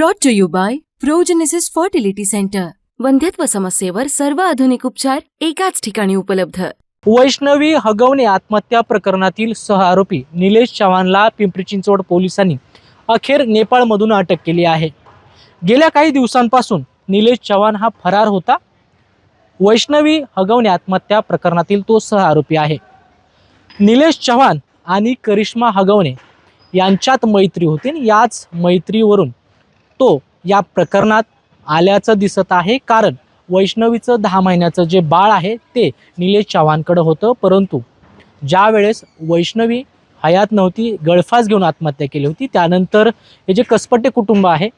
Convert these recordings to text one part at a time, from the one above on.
Brought to you by Progenesis fertility centre वंध्यत्व समस्येवर सर्व आधुनिक उपचार एकाच ठिकाणी उपलब्ध. वैष्णवी हगवणे आत्महत्या प्रकरणातील सह आरोपी निलेश चव्हाणला पिंपरी चिंचवड पोलिसांनी अखेर नेपाळमधून अटक केली आहे. गेल्या काही दिवसांपासून निलेश चव्हाण हा फरार होता. वैष्णवी हगवणे आत्महत्या प्रकरणातील तो सह आरोपी आहे. निलेश चव्हाण आणि करिश्मा हगवणे यांच्यात मैत्री होती याच मैत्रीवरून तो या प्रकरणात आल्याचं दिसत आहे. कारण वैष्णवीचं दहा महिन्याचं जे बाळ आहे ते निलेश चव्हाणकडं होतं. परंतु ज्या वेळेस वैष्णवी हयात नव्हती गळफास घेऊन आत्महत्या केली होती त्यानंतर हे जे कसपटे कुटुंब आहे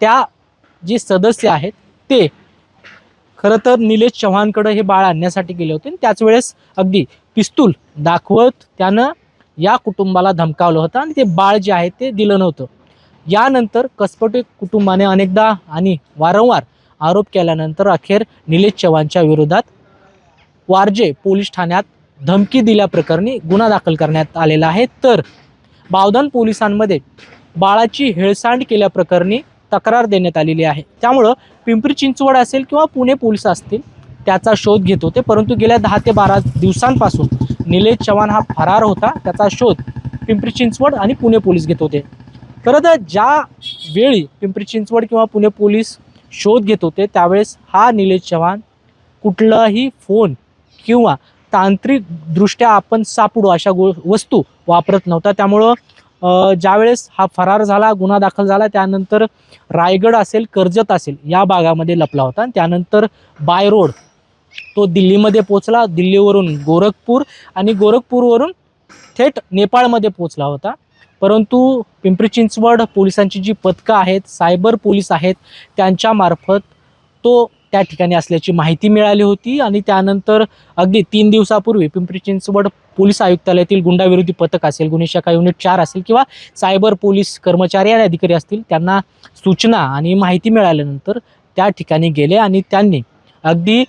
त्या जे सदस्य आहेत ते खरं तर निलेश चव्हाणकडं हे बाळ आणण्यासाठी गेले होते. आणि त्याच वेळेस अगदी पिस्तूल दाखवत त्यानं या कुटुंबाला धमकावलं होतं आणि ते बाळ जे आहे ते दिलं नव्हतं. यानंतर कसपटे कुटुंबाने अनेकदा आणि वारंवार आरोप केल्यानंतर अखेर निलेश चव्हाणच्या विरोधात वारजे पोलीस ठाण्यात धमकी दिल्याप्रकरणी गुन्हा दाखल करण्यात आलेला आहे. तर बावधन पोलिसांमध्ये बाळाची हेळसांड केल्याप्रकरणी तक्रार देण्यात आलेली आहे. त्यामुळं पिंपरी चिंचवड असेल किंवा पुणे पोलीस असतील त्याचा शोध घेत होते. परंतु गेल्या दहा ते बारा दिवसांपासून निलेश चव्हाण हा फरार होता. त्याचा शोध पिंपरी चिंचवड आणि पुणे पोलीस घेत होते. खरं तर ज्या वेळी पिंपरी चिंचवड किंवा पुणे पोलीस शोध घेत होते त्यावेळेस हा निलेश चव्हाण कुठलाही फोन किंवा तांत्रिकदृष्ट्या आपण सापडू अशा गो वस्तू वापरत नव्हता. त्यामुळं ज्यावेळेस हा फरार झाला गुन्हा दाखल झाला त्यानंतर रायगड असेल कर्जत असेल या भागामध्ये लपला होता. आणि त्यानंतर बाय रोड तो दिल्लीमध्ये पोचला दिल्लीवरून गोरखपूर आणि गोरखपूरवरून थेट नेपाळमध्ये पोचला होता. परंतु पिंपरी चिंचवड पोलिसांची जी पथकं आहेत सायबर पोलीस आहेत त्यांच्यामार्फत तो त्या ठिकाणी असल्याची माहिती मिळाली होती आणि त्यानंतर अगदी तीन दिवसापूर्वी पिंपरी चिंचवड पोलीस आयुक्तालयातील गुंडाविरोधी पथक असेल गुन्हे शाखा युनिट चार असेल किंवा सायबर पोलीस कर्मचारी आणि अधिकारी असतील त्यांना सूचना आणि माहिती मिळाल्यानंतर त्या ठिकाणी गेले आणि त्यांनी अगदी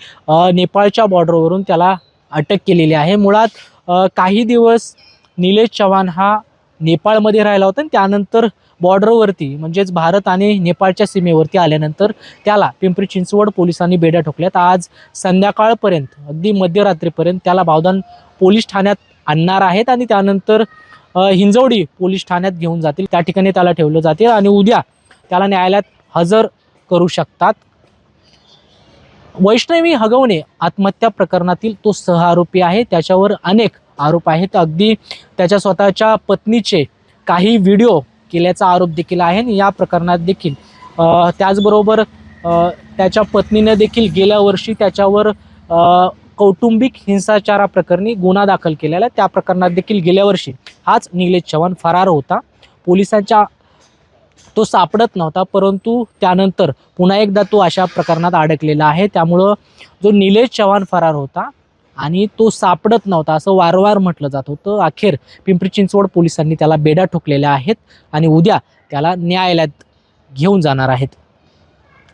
नेपाळच्या बॉर्डरवरून त्याला अटक केलेली आहे. मुळात काही दिवस निलेश चव्हाण हा नेपाळमध्ये राहिला होता आणि त्यानंतर बॉर्डरवरती म्हणजेच भारत आणि नेपाळच्या सीमेवरती आल्यानंतर त्याला पिंपरी चिंचवड पोलिसांनी बेड्या ठोकल्यात. आज संध्याकाळपर्यंत अगदी मध्यरात्रीपर्यंत त्याला बावधान पोलीस ठाण्यात आणणार आहेत आणि त्यानंतर हिंजवडी पोलीस ठाण्यात घेऊन जातील. त्या ठिकाणी त्याला ठेवलं जातील आणि उद्या त्याला न्यायालयात हजर करू शकतात. वैष्णवी हगवणे आत्महत्या प्रकरणातील तो सहआरोपी आहे. त्याच्यावर अनेक आरोप आहेत. अगदी त्याच्या स्वतःच्या पत्नीचे काही व्हिडिओ केल्याचा आरोप देखील आहे आणि या प्रकरणात देखील त्याचबरोबर त्याच्या पत्नीने देखील गेल्या वर्षी त्याच्यावर कौटुंबिक हिंसाचाराप्रकरणी गुन्हा दाखल केलेला त्या प्रकरणात देखील गेल्या वर्षी हाच निलेश चव्हाण फरार होता. पोलिसांच्या तो सापडत नव्हता परंतु त्यानंतर पुन्हा एकदा तो अशा प्रकरणात अडकलेला आहे. त्यामुळं जो निलेश चव्हाण फरार होता आणि तो सापडत नव्हता असं वारंवार म्हटलं जात होतं. अखेर पिंपरी चिंचवड पोलिसांनी त्याला बेड्या ठोकलेल्या आहेत आणि उद्या त्याला न्यायालयात घेऊन जाणार आहेत.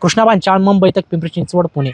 कृष्णाबान चाळ मुंबई तक पिंपरी चिंचवड पुणे.